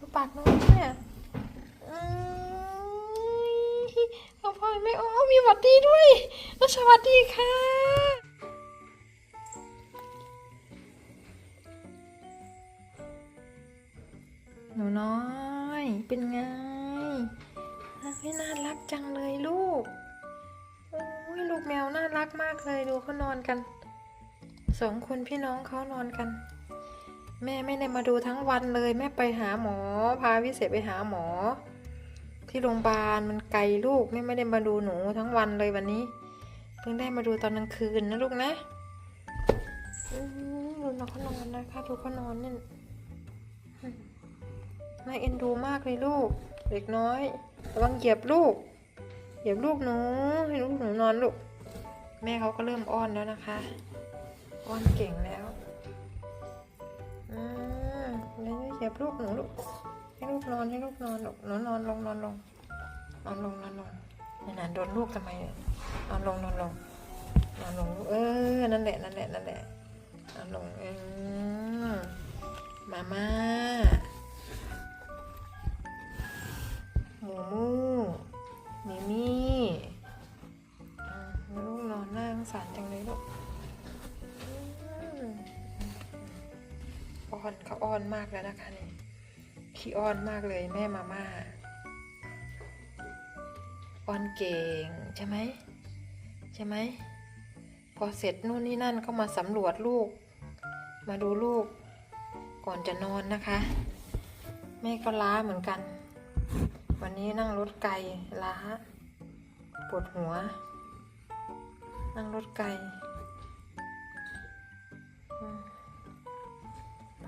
ดูปากน้องเนี่ยอืมเอาพ่อไม่โอ้มีหวัดดีด้วยแล้วสวัสดีค่ะหนูน้อย เป็นไงไม่น่ารักจังเลยลูก โอ้ยลูกแมวน่ารักมากเลยดูเขานอนกัน สองคนพี่น้องเขานอนกัน แม่ไม่ได้มาดูทั้งวันเลย แม่ไปหาหมอ พาวิเศษไปหาหมอ ที่โรงพยาบาลมันไกลลูกแม่ไม่ได้มาดูหนูทั้งวันเลยวันนี้ เพิ่งได้มาดูตอนกลางคืนนะลูกนะดูน้องเขานอนนะคะดูเขานอนเนี่ยน่าเอ็นดูมากเลยลูก เด็กน้อยระวังเหยียบลูก เหยียบลูกหนูให้ลูกหนูนอนลูก แม่เขาก็เริ่มอ้อนแล้วนะคะ อ้อนเก่งแล้ว เดี๋ยวเหยียบลูกหนูลูก ให้ลูกนอนให้ลูกนอนลูกหนูนนอนลงนอนลงนอนลงนอนลงนี่นานโดนลูกทำไมนอนลงนอนลงนอนลงลูกเออนั่นแหละนั่นแหละนั่นแหละนอนลงเออมาม่าหมูมูมิมี่ลูกนอนน้าสงสารจัง อ้อนเขาอ้อนมากแล้วนะคะนี่ขี้อ้อนมากเลยแม่มาม่าอ้อนเก่งใช่ไหมใช่ไหมพอเสร็จนู่นนี่นั่นก็มาสำรวจลูก มาดูลูก ก่อนจะนอนนะคะ แม่ก็ล้าเหมือนกัน วันนี้นั่งรถไกลล้าปวดหัว นั่งรถไกล อืม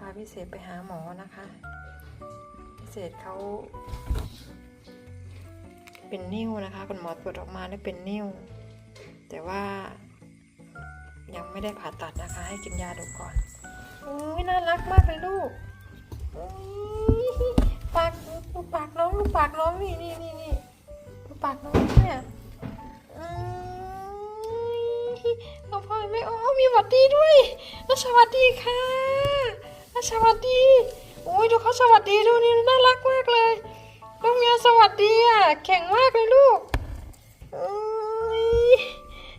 าพิเศษไปหาหมอนะคะ พิเศษเขาเป็นนิ้วนะคะคุณหมอตรวจออกมาได้เป็นนิ้วแต่ว่ายังไม่ได้ผ่าตัดนะคะ ให้กินยาดูก่อนโอ้ยน่ารักมากเลยลูกปากดูกปากน้องดูกปากน้องนี่นี่นี่นี่ดูปากน้องเนี่ยอือพ่อไม่โอ้มีหวัดดีด้วยแล้วสวัสดีค่ะ สวัสดีโอ้ยดูเขาสวัสดีดูนี่น่ารักมากเลยลูกเมียสวัสดีอะแข็งมากเลยลูก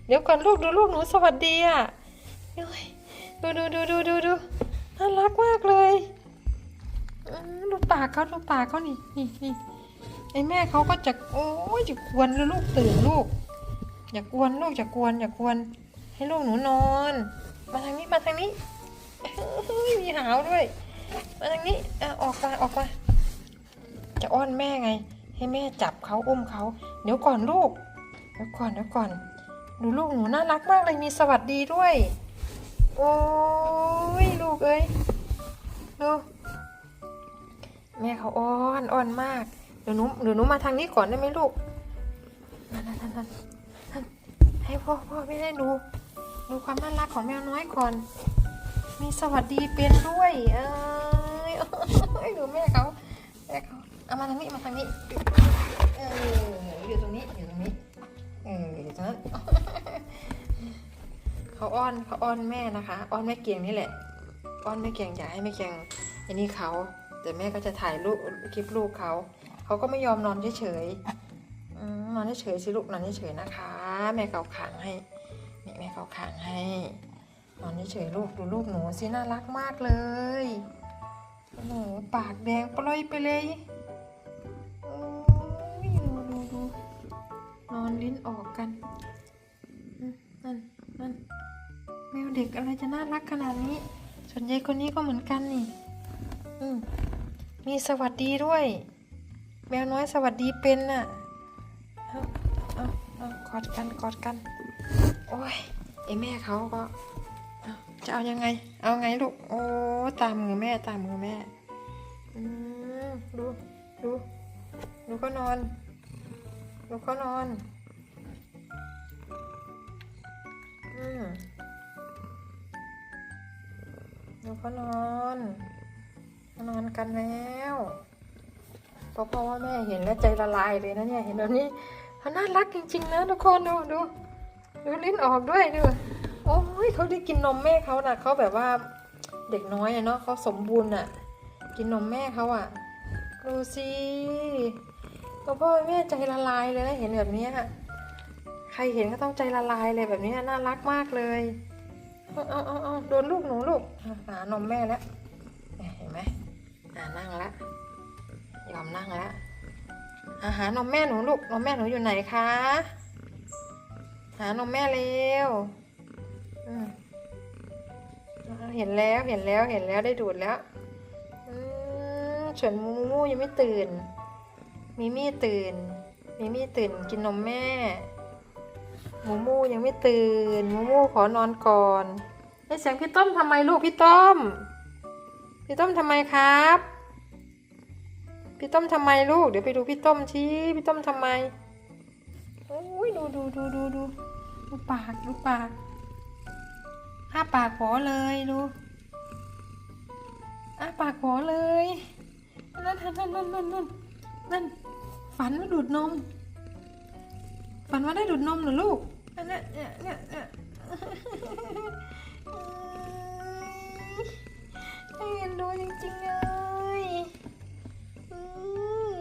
เดี๋ยวก่อนลูกดูลูกหนูสวัสดีอะดูดูดูดูดูดูน่ารักมากเลยดูปากเขาดูปากเขานี่นี่นี่ไอแม่เขาก็จะโอ้ยจะกวนลูกตื่นลูก อย่ากวนลูกอย่ากวนอย่ากวน ให้ลูกหนูนอน มาทางนี้มาทางนี้ มีหาวด้วย มาทางนี้อะออกมาออกมา จะอ้อนแม่ไง ให้แม่จับเขาอุ้มเขา เดี๋ยวก่อนลูก เดี๋ยวก่อนเดี๋ยวก่อน ดูลูกหนูน่ารักมากเลยมีสวัสดีด้วย โอ้ยลูกเอ้ย ดู แม่เขาอ้อนอ้อนมาก เดี๋ยวหนูเดี๋ยวหนูมาทางนี้ก่อนได้ไหมลูกนั่นนั่นนั่นให้พ่อพ่อไม่ได้ดู ดูความน่ารักของแมวน้อยก่อน มีสวัสดีเป็นด้วย เอ้ยเอ้ดูแม่เขาแม่เขาเอามาทางนี้มาทางนี้เอออยู่ตรงนี้อยู่ตรงนี้เอออยู่ตรงนั้นเขาอ้อนเขาอ้อนแม่นะคะอ้อนแม่เกียงนี่แหละอ้อนแม่เกียงอยากให้แม่เกียงอ้นี่เขาแต่แม่ก็จะถ่ายรูปคลิปลูกเขาเขาก็ไม่ยอมนอนเฉยๆนอนเฉยๆสิลูกนอนเฉยๆนะคะ แม่เกาขางให้นี่แม่เกาขางให้ นอนเฉยๆลูกดูลูกหนูสิน่ารักมากเลยโอ้โหปากแดงปล่อยไปเลยโอ้ยดูดูดูนอนลิ้นออกกันนั่นนั่นแมวเด็กอะไรจะน่ารักขนาดนี้ ส่วนใหญ่คนนี้ก็เหมือนกันนี่อืมมีสวัสดีด้วย แมวน้อยสวัสดีเป็นน่ะเอาเอาเอากอดกันกอดกัน โอ้ยไอแม่เขาก็ จะเอายังไง เอาไงลูก โอ้ ตามมือแม่ ตามมือแม่ อืมดู ดู ดูก็นอน ดูก็นอน อืมดูก็นอนนอนกันแล้วเพราะเพราะว่าแม่เห็นแล้วใจละลายเลยนะเนี่ย เห็นแบบนี้เขาน่ารักจริงๆนะทุกคนดู ดู ดูลิ้นออกด้วยดู โอ้ยเขาได้กินนมแม่เขาน่ะเขาแบบว่าเด็กน้อยอะเนาะเขาสมบูรณ์อะกินนมแม่เขาอะดูสิพ่อพ่อแม่ใจละลายเลยนะเห็นแบบเนี้ยใครเห็นก็ต้องใจละลายเลยแบบเนี้ยน่ารักมากเลยเอาเอาเอาเอาโดนลูกหนูลูกหานมแม่แล้วเห็นไหมอ่านั่งละยอมนั่งละอาหานมแม่หนูลูกนมแม่หนูอยู่ไหนคะ หานมแม่เร็ว เห็นแล้วเห็นแล้วเห็นแล้วได้ดูดแล้วอืมส่วนมูมูยังไม่ตื่น มิมี่ตื่น มิมี่ตื่นกินนมแม่ มูมูยังไม่ตื่น มูมูขอนอนก่อนไอเสียงพี่ต้มทำไมลูกพี่ต้ม พี่ต้มทำไมครับ พี่ต้มทำไมลูก เดี๋ยวไปดูพี่ต้มชี้พี่ต้มทำไมโอ้ยดูดูดูดูดูดูปากดูปาก อ้าปากขอเลยดูอ้าปากขอเลยนั่นนั่นนั่นนั่นนั่นนั่นฝันว่าดูดนม ฝันว่าได้ดูดนมเหรอลูกอันนั้นเนี่ยเนี่ยเนี่ยเอ้ยเอ็นดูจริงๆเลยอืม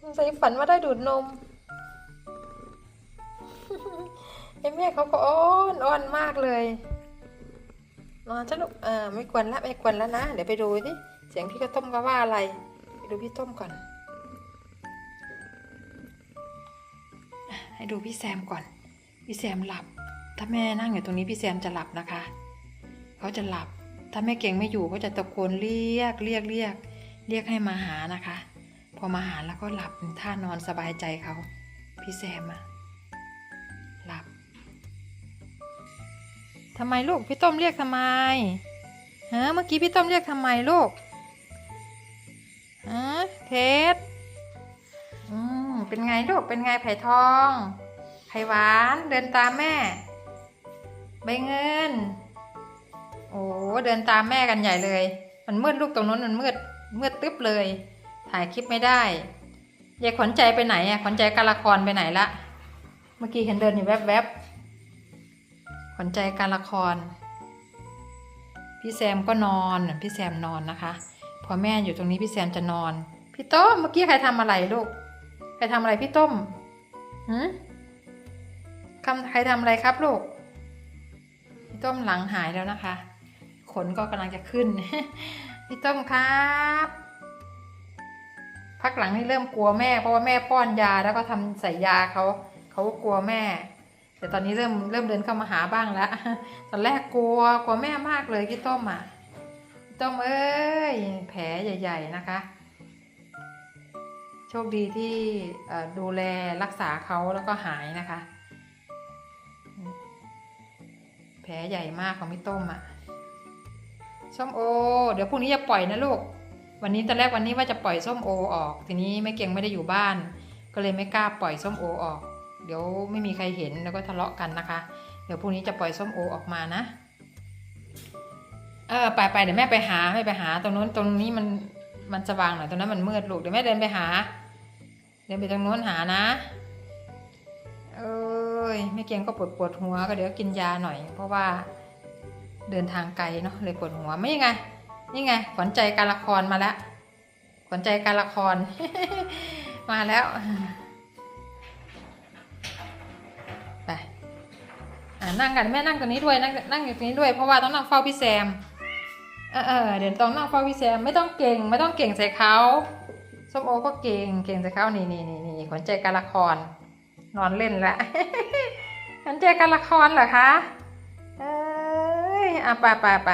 สงสัยฝันว่าได้ดูดนม ไอ้แม่เขาก็อ้อนอ้อนมากเลยนอนจ้ะลูกเออไม่กวนละไม่กวนแล้วนะ เดี๋ยวไปดูสิเสียงพี่ข้าวต้มก็ว่าอะไรไปดูพี่ต้มก่อน ให้ดูพี่แซมก่อน พี่แซมหลับ ถ้าแม่นั่งอยู่ตรงนี้พี่แซมจะหลับนะคะเขาจะหลับ ถ้าแม่เก่งไม่อยู่ก็จะตะโกนเรียกเรียกเรียก เรียกให้มาหานะคะ พอมาหาแล้วก็หลับท่านอนสบายใจเขาพี่แซมอะ ทำไมลูกพี่ต้มเรียกทำไมฮะเมื่อกี้พี่ต้มเรียกทำไมลูกฮะเทสอืมเป็นไงลูกเป็นไงไผ่ทองไผ่หวานเดินตามแม่ ใบเงิน โอ้เดินตามแม่กันใหญ่เลย มันมืดลูกตรงนู้นมันมืดมืดตึ๊บเลย ถ่ายคลิปไม่ได้ยายขวัญใจไปไหนอะขวัญใจการละครไปไหนละเมื่อกี้เห็นเดินอยู่แวบๆ วัญใจการละคร พี่แซมก็นอน พี่แซมนอนนะคะ พอแม่อยู่ตรงนี้พี่แซมจะนอน พี่ต้มเมื่อกี้ใครทำอะไรลูก ใครทำอะไรพี่ต้มหืมคำใครทำอะไรครับลูก พี่ต้มหลังหายแล้วนะคะ ขนก็กำลังจะขึ้น พี่ต้มครับพักหลังนี่เริ่มกลัวแม่เพราะว่าแม่ป้อนยาแล้วก็ทำใส่ยาเขาเขากลัวแม่ แต่ตอนนี้เริ่มเริ่มเดินเข้ามาหาบ้างแล้ว ตอนแรกกลัวกลัวแม่มากเลยพี่ต้มอะพี่ต้มเอ้ยแผลใหญ่ ๆนะคะ โชคดีที่ดูแลรักษาเขาแล้วก็หายนะคะ แผลใหญ่มากของพี่ต้มอะส้มโอ เดี๋ยวพรุ่งนี้จะปล่อยนะลูก วันนี้ตอนแรกวันนี้ว่าจะปล่อยส้มโอออก ทีนี้แม่เก่งไม่ได้อยู่บ้าน ก็เลยไม่กล้าปล่อยส้มโอออก เดี๋ยวไม่มีใครเห็นแล้วก็ทะเลาะกันนะคะ เดี๋ยวพรุ่งนี้จะปล่อยส้มโอออกมานะ เออไปไปเดี๋ยวแม่ไปหาแม่ไปหาตรงนู้นตรงนี้มันมันสว่างหน่อยตรงนั้นมันมืดลูกเดี๋ยวแม่เดินไปหา เดินไปตรงนู้นหานะ เอ้ยแม่เกียงก็ปวดปวดหัวก็เดี๋ยวกินยาหน่อย เพราะว่าเดินทางไกลเนาะเลยปวดหัวไม่ยังไงนี่ไงขวัญใจการละครมาแล้วขวัญใจการละครมาแล้ว นั่งกันแม่นั่งตรงนี้ด้วยนั่งนั่งอยู่ตรงนี้ด้วยเพราะว่าต้องนั่งเฝ้าพี่แซมเออเออเดี๋ยวต้องนั่งเฝ้าพี่แซมไม่ต้องเก่งไม่ต้องเก่งใส่เขาส้มโอก็เก่งเก่งใส่เขานี่นี่นี่นี่ขวัญใจการละคร นอนเล่นละขวัญใจการละครเหรอคะเอ้ยอะไปไปไป